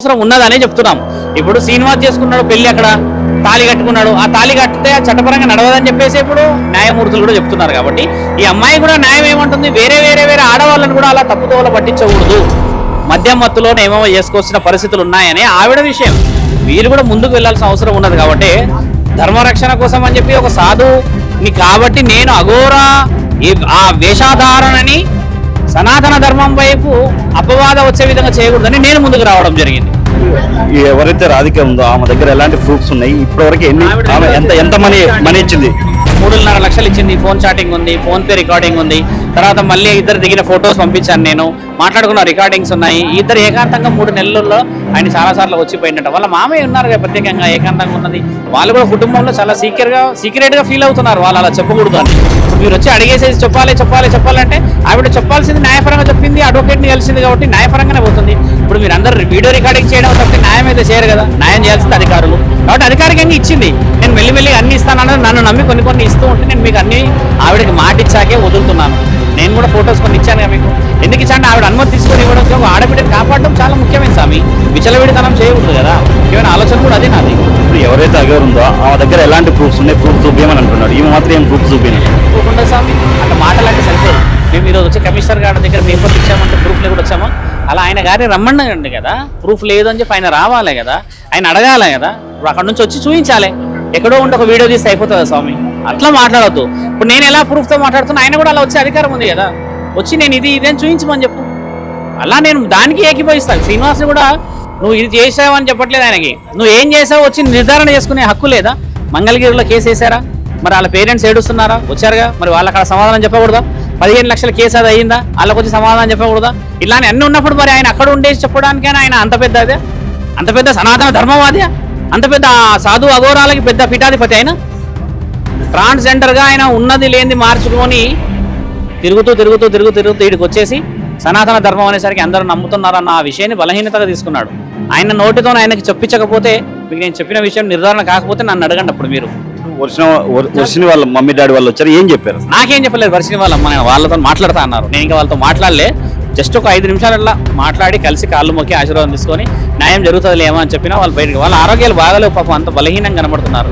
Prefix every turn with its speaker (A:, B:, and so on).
A: అవసరం ఉన్నదనే చెప్తున్నాం. ఇప్పుడు శ్రీనివాస్ చేసుకున్నాడు పెళ్ళి అక్కడ తాళి కట్టుకున్నాడు. ఆ తాళి కట్టితే చట్టపరంగా నడవదని చెప్పేసి ఇప్పుడు న్యాయమూర్తులు కూడా చెప్తున్నారు కాబట్టి ఈ అమ్మాయి కూడా న్యాయం ఏమంటుంది? వేరే వేరే వేరే ఆడవాళ్ళని కూడా అలా తప్పుదోవల పట్టించకూడదు. మద్యం మత్తులోనే ఏమేమో చేసుకోవాల్సిన పరిస్థితులు ఉన్నాయని ఆవిడ విషయం. వీరు కూడా ముందుకు వెళ్ళాల్సిన అవసరం ఉన్నది కాబట్టి ధర్మరక్షణ కోసం అని చెప్పి ఒక సాధుని కాబట్టి నేను అఘోరా ఈ- ఆ వేషాధారణని సనాతన ధర్మం వైపు అపవాద వచ్చే విధంగా చేయకూడదని నేను ముందుకు రావడం జరిగింది.
B: ఎవరైతే రాధిక ఉందో ఆమె దగ్గర ఎలాంటి ప్రూఫ్స్ ఉన్నాయి? ఇప్పటివరకు ఎన్ని ఆమె ఎంత ఎంత మనీ మనీ ఇచ్చింది?
A: మూడున్నర లక్షలు ఇచ్చింది. ఫోన్ చాటింగ్ ఉంది ఫోన్ పే రికార్డింగ్ ఉంది. తర్వాత మళ్ళీ ఇద్దరు దిగిన ఫొటోస్ పంపించాను నేను. మాట్లాడుకున్న రికార్డింగ్స్ ఉన్నాయి. ఇద్దరు ఏకాంతంగా మూడు నెలల్లో ఆయన చాలా సార్లు వచ్చిపోయినట్టు వాళ్ళ మామయ్య ఉన్నారు కదా ప్రత్యేకంగా ఏకాంతంగా ఉన్నది. వాళ్ళు కూడా కుటుంబంలో చాలా సీక్రెట్గా సీక్రెట్గా ఫీల్ అవుతున్నారు. వాళ్ళు అలా చెప్పకూడదు అని. మీరు వచ్చి అడిగేసేసి చెప్పాలి చెప్పాలి చెప్పాలంటే ఆవిడ చెప్పాల్సింది న్యాయపరంగా చెప్పింది అడ్వకేట్ని కలిసింది కాబట్టి న్యాయపరంగానే పోతుంది. ఇప్పుడు మీరు అందరు వీడియో రికార్డింగ్ చేయడం తప్పితే న్యాయం అయితే చేయరు కదా. న్యాయం చేయాల్సింది అధికారులు. అధికారికంగా ఇచ్చింది. నేను మెల్లి మెల్లి అన్ని ఇస్తానని నన్ను నమ్మి కొన్ని కొన్ని ఇస్తూ ఉంటే నేను మీకు అన్ని ఆవిడకి మాట ఇచ్చాకే వదులుతున్నాను. నేను కూడా ఫొటోస్ కొన్ని ఇచ్చాను మీకు. ఎందుకు ఇచ్చాను ఆవిడ అనుమతి తీసుకొని ఇవ్వడం ఒక ఆడబిడ్డని కాపాడడం చాలా ముఖ్యమైన స్వామి. విచలవిడితనం చేయకూడదు కదా. ముఖ్యమైన ఆలోచన కూడా అదే నాది.
B: ఇప్పుడు ఎవరైతే అగర్ ఉందో ఆమె దగ్గర ఎలాంటి ప్రూఫ్స్ ఉన్నాయి? ప్రూఫ్ చూపించమని అంటున్నాడు. ఈమె మాత్రం ఏం ప్రూఫ్ చూపించారు
A: తప్పకుండా స్వామి? అట్లా మాటలంటే సరిపోదు. మేము ఈరోజు వచ్చి కమిషనర్ గారి దగ్గర పేపర్లు ఇచ్చామంటే ప్రూఫ్ కూడా వచ్చామా? అలా ఆయన గారి రమ్మన్నాండి కదా. ప్రూఫ్ లేదు అని చెప్పి ఆయన రావాలి కదా. ఆయన అడగాలి కదా. ఇప్పుడు అక్కడ నుంచి వచ్చి చూపించాలి. ఎక్కడో ఉంటే ఒక వీడియో తీస్తే అయిపోతుందా స్వామి? అట్లా మాట్లాడద్దు. ఇప్పుడు నేను ఎలా ప్రూఫ్తో మాట్లాడుతున్నా ఆయన కూడా అలా వచ్చే అధికారం ఉంది కదా. వచ్చి నేను ఇది ఇదేం చూపించమని చెప్పు. అలా నేను దానికి ఏకీభవిస్తాను శ్రీనివాస్ని కూడా నువ్వు ఇది చేసావు అని చెప్పట్లేదు ఆయనకి. నువ్వు ఏం చేసావు వచ్చి నిర్ధారణ చేసుకునే హక్కు లేదా? మంగళగిరిలో కేసు వేసారా మరి వాళ్ళ పేరెంట్స్ ఏడుస్తున్నారా? వచ్చారుగా? మరి వాళ్ళ అక్కడ సమాధానం చెప్పకూడదా? పదిహేను లక్షల కేసు అది అయ్యిందా వాళ్ళకి వచ్చి సమాధానం చెప్పకూడదా? ఇలానే అన్ని ఉన్నప్పుడు మరి ఆయన అక్కడ ఉండేసి చెప్పడానికైనా ఆయన అంత పెద్ద అదే? అంత పెద్ద సనాతన ధర్మవాదే అంత పెద్ద సాధు అఘోరాలకి పెద్ద పీఠాధిపతి ఆయన. ట్రాన్స్జెండర్గా ఆయన ఉన్నది లేనిది మార్చుకొని తిరుగుతూ తిరుగుతూ తిరుగుతూ తిరుగుతూ వీడికి వచ్చేసి సనాతన ధర్మం అనేసరికి అందరూ నమ్ముతున్నారన్న ఆ విషయాన్ని బలహీనతగా తీసుకున్నాడు. ఆయన నోటితో ఆయనకి చెప్పించకపోతే మీకు నేను చెప్పిన విషయం నిర్ధారణ కాకపోతే నన్ను అడగండి అప్పుడు మీరు.
B: వచ్చిన వాళ్ళ మమ్మీ డాడీ వాళ్ళు వచ్చారు ఏం చెప్పారు?
A: నాకేం చెప్పలేదు వర్షిని వాళ్ళ అమ్మ నేను వాళ్ళతో మాట్లాడతా అన్నారు. నేను ఇంకా వాళ్ళతో మాట్లాడలే. జస్ట్ ఒక ఐదు నిమిషాలల్లా మాట్లాడి కలిసి కాళ్ళు మొక్కి ఆశీర్వాదం తీసుకొని న్యాయం జరుగుతుంది అని చెప్పినా వాళ్ళు బయటకు వాళ్ళ ఆరోగ్యాలు బాగాలేవు పాపం అంత బలహీనంగా కనబడుతున్నారు.